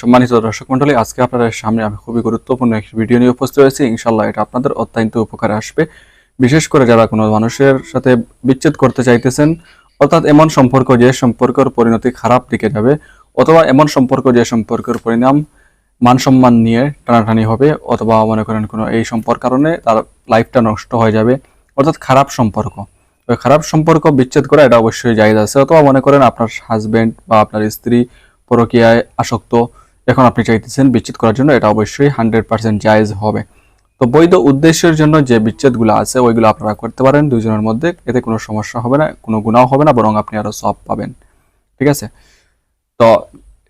সম্মানিত দর্শক মন্ডলী আজকে আপনাদের সামনে আমি খুবই গুরুত্বপূর্ণ একটি ভিডিও নিয়ে উপস্থিত হয়েছি। ইনশাল্লাহ এটা আপনাদের অত্যন্ত উপকারে আসবে। বিশেষ করে যারা কোনো মানুষের সাথে বিচ্ছেদ করতে চাইতেছেন, অর্থাৎ এমন সম্পর্ক যে সম্পর্কের পরিণতি খারাপ দিকে যাবে, অথবা এমন সম্পর্ক যে সম্পর্কের পরিণাম মান সম্মান নিয়ে টানাটানি হবে, অথবা মনে করেন কোনো এই সম্পর্ক কারণে তার লাইফটা নষ্ট হয়ে যাবে, অর্থাৎ খারাপ সম্পর্ক। ওই খারাপ সম্পর্ক বিচ্ছেদ করা এটা অবশ্যই জায়গা আছে, অথবা মনে করেন আপনার হাজবেন্ড বা আপনার স্ত্রী পরকীয়ায় আসক্ত এখন আপনি চাইতেছেন বিচ্ছেদ করার জন্য, এটা অবশ্যই হান্ড্রেড পার্সেন্ট জায়েজ হবে। তো বৈধ উদ্দেশ্যের জন্য যে বিচ্ছেদগুলো আছে, ওইগুলো আপনারা করতে পারেন। দুজনের মধ্যে এতে কোনো সমস্যা হবে না, কোনো গুণাও হবে না, বরং আপনি আরও সব পাবেন। ঠিক আছে? তো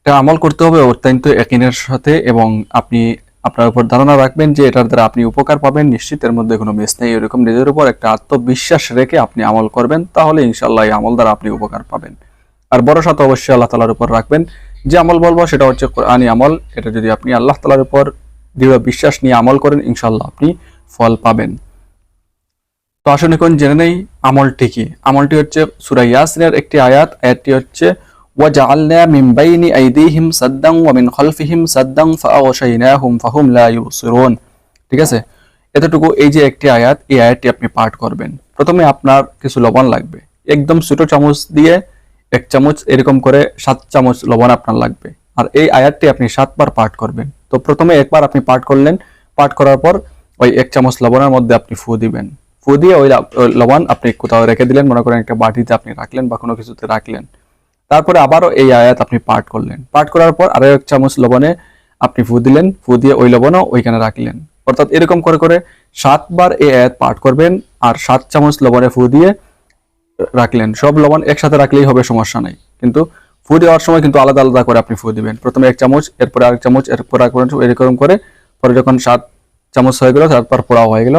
এটা আমল করতে হবে অত্যন্ত একিনের সাথে এবং আপনি, আপনার উপর ধারণা রাখবেন যে এটার দ্বারা আপনি উপকার পাবেন। নিশ্চিত এর মধ্যে কোনো মিস নেই, এরকম নিজের উপর একটা আত্মবিশ্বাস রেখে আপনি আমল করবেন, তাহলে ইনশাল্লাহ এই আমল দ্বারা আপনি উপকার পাবেন। আর বড় সাথে অবশ্যই আল্লাহ তালার উপর রাখবেন। যে আমল বলবো সেটা হচ্ছে কোরআনী আমল এটা যদি আপনি আল্লাহ তালার উপর দৃঢ় বিশ্বাস নিয়ে আমল করেন ইনশাল্লাহ আপনি ফল পাবেন তো আসুন এখন জেনে নেই আমলটি কি আমলটি হচ্ছে সুরা ইয়াসিনের একটি আয়াত আয়াতটি হচ্ছে وجعلنا من بين أيديهم سدا ومن خلفهم سدا فأغشيناهم فهم لا يبصرون ঠিক আছে এতটুকু এই যে একটি আয়াত এই আয়াতটি আপনি পাঠ করবেন প্রথমে আপনার কিছু লবণ লাগবে একদম ছোট চামচ দিয়ে এক চামচ এরকম করে সাত চামচ লবণ আপনার লাগবে। আর এই আয়াতটি আপনি সাতবার পাঠ করবেন। তো প্রথমে একবার আপনি পাঠ করলেন। পাঠ করার পর ওই এক চামচ লবণের মধ্যে আপনি ফু দিবেন। ফু দিয়ে ওই লবণ আপনি কোথাও রেখে দিলেন, মনে করেন একটা বাটিতে আপনি রাখলেন বা কোনো কিছুতে রাখলেন। তারপরে আবারও এই আয়াত আপনি পাঠ করলেন। পাঠ করার পর আরও এক চামচ লবণে আপনি ফু দিলেন। ফু দিয়ে ওই লবণও ওইখানে রাখলেন। অর্থাৎ এরকম করে করে সাতবার এই আয়াত পাঠ করবেন। আর সাত চামচ লবণে ফু দিয়ে রাখলেন। সব লবণ একসাথে রাখলেই হবে, সমস্যা নাই। কিন্তু ফু দেওয়ার সময় কিন্তু আলাদা আলাদা করে আপনি ফু দিবেন। প্রথমে এক চামচ, এরপরে আরেক চামচ, এরপর এরকম করে। পরে যখন সাত চামচ হয়ে গেল, তারপর পোড়াও হয়ে গেল।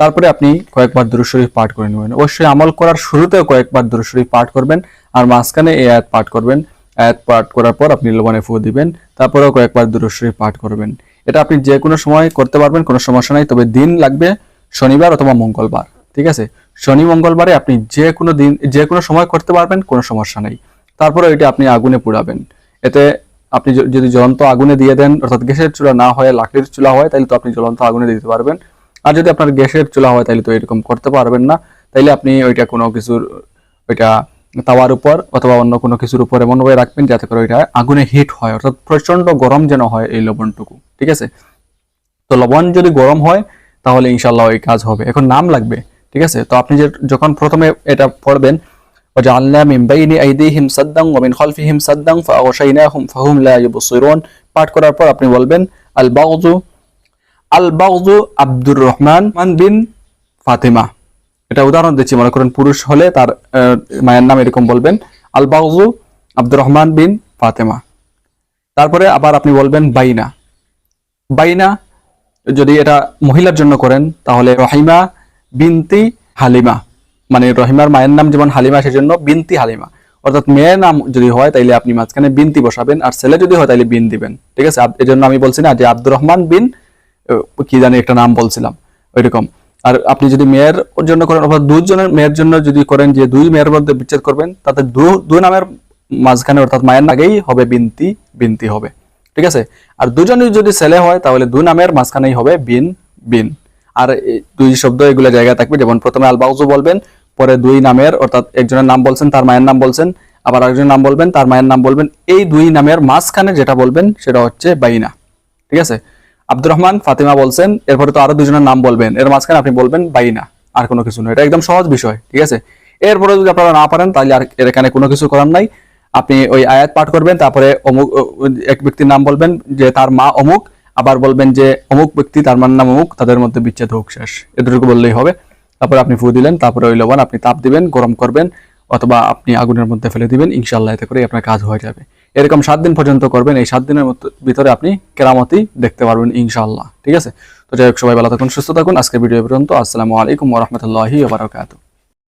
তারপরে আপনি কয়েকবার দুরুদ পাঠ করে নেবেন। অবশ্যই আমল করার শুরুতেও কয়েকবার দুরুদ পাঠ করবেন আর মাঝখানে এই আয়াত পাঠ করবেন। আয়াত পাঠ করার পর আপনি লবণে ফু দিবেন, তারপরেও কয়েকবার দুরুদ পাঠ করবেন। এটা আপনি যে কোনো সময় করতে পারবেন, কোনো সমস্যা নাই। তবে দিন লাগবে শনিবার অথবা মঙ্গলবার, ঠিক আছে? শনি মঙ্গলবারে আপনি যে কোনো দিন, যে কোনো সময় করতে পারবেন, কোনো সমস্যা নেই। তারপরে এটা আপনি আগুনে পুড়াবেন। এতে আপনি যদি জ্বলন্ত আগুনে দিয়ে দেন, অর্থাৎ গ্যাসের চুলা না হয় লাকড়ির চুলা হয় তাহলে তো আপনি জ্বলন্ত আগুনে দিতে পারবেন। আর যদি আপনার গ্যাসের চুলা হয় তাহলে তো এরকম করতে পারবেন না। তাইলে আপনি ওইটা কোনো কিছুর, ওইটা তাওয়ার উপর অথবা অন্য কোনো কিছুর উপর এমনভাবে রাখবেন, যাতে করে ওইটা আগুনে হিট হয়, অর্থাৎ প্রচণ্ড গরম যেন হয় এই লবণটুকু। ঠিক আছে? তো লবণ যদি গরম হয়, তাহলে ইনশাল্লাহ ওই কাজ হবে। এখন নাম লাগবে? ঠিক আছে তো আপনি যে যখন প্রথমে এটা পড়বেন وجعلنا من بين أيديهم سدا ومن خلفهم سدا فأغشيناهم فهم لا يبصرون পাঠ করার পর আপনি বলবেন আল বাগজু আল বাগজু আব্দুর রহমান মান বিন ফাতিমা এটা উদাহরণ দিচ্ছি মনে করেন পুরুষ হলে তার আহ, মায়ের নাম এরকম বলবেন আল বাগজু আব্দুর রহমান বিন ফাতেমা তারপরে আবার আপনি বলবেন বাইনা বাইনা যদি এটা মহিলার জন্য করেন তাহলে রহিমা বিনতি হালিমা। মানে রহিমার মায়ের নাম যেমন হালিমা, সেজন্য বিনতি হালিমা। অর্থাৎ মেয়ের নাম যদি হয়, তাইলে আপনি মাঝখানে বিনতি বসাবেন, আর ছেলে যদি হয়, তাইলে বিন দিবেন। ঠিক আছে? আব- এজন্য আমি বলছি না যে আব্দুর রহমান বিন কি জানি একটা নাম বলছিলাম, ওইরকম। আর আপনি যদি মেয়ের জন্য করেন অর্থাৎ দুজনের মেয়ের জন্য যদি করেন, যে দুই মেয়ের মধ্যে বিচ্ছেদ করবেন, তাতে দু- দুই নামের মাঝখানে, অর্থাৎ মায়ের আগেই হবে বিনতি বিনতি হবে। ঠিক আছে? আর দুজনই যদি ছেলে হয়, তাহলে দুই নামের মাঝখানেই হবে বিন বিন। আর দুই শব্দ এগুলো জায়গায় থাকবে। যেমন প্রথমে আলবাউজু বলবেন, পরে দুই নামের, অর্থাৎ একজনের নাম বলছেন, তার মায়ের নাম বলছেন, আবার আরেকজনের নাম বলবেন, তার মায়ের নাম বলবেন, এই দুই নামের মাঝখানে যেটা বলবেন সেটা হচ্ছে বাইনা। ঠিক আছে? আব্দুর রহমান, ফাতিমা বলছেন, এরপরে তো আরও দুজনের নাম বলবেন, এর মাঝখানে আপনি বলবেন বাইনা, আর কোনো কিছু নয়। এটা একদম সহজ বিষয়, ঠিক আছে? এরপরে যদি আপনারা না পারেন, তাহলে আর এর এখানে কোনো কিছু করার নাই। আপনি ওই আয়াত পাঠ করবেন, তারপরে অমুক এক ব্যক্তির নাম বলবেন, যে তার মা অমুক আবার বলবেন যে, অমুক ব্যক্তি তার মার নাম অমুক, তাদের মধ্যে বিচ্ছেদ হোক, শেষ। এতটুকু বললেই হবে। তারপরে আপনি ফু দিলেন, তারপরে ওই লবণ আপনি তাপ দিবেন, গরম করবেন, অথবা আপনি আগুনের মধ্যে ফেলে দিবেন ইনশাল্লাহ এতে করে আপনার কাজ হয়ে যাবে। এরকম সাত দিন পর্যন্ত করবেন, এই সাত দিনের ভিতরে আপনি কেরামতি দেখতে পারবেন ইনশাল্লাহ ঠিক আছে? তো যাই হোক, সবাই ভালো থাকুন, সুস্থ থাকুন। আজকের ভিডিও পর্যন্ত। আসসালামু আলাইকুম ওরহমতুল্লাহি বারাকাতু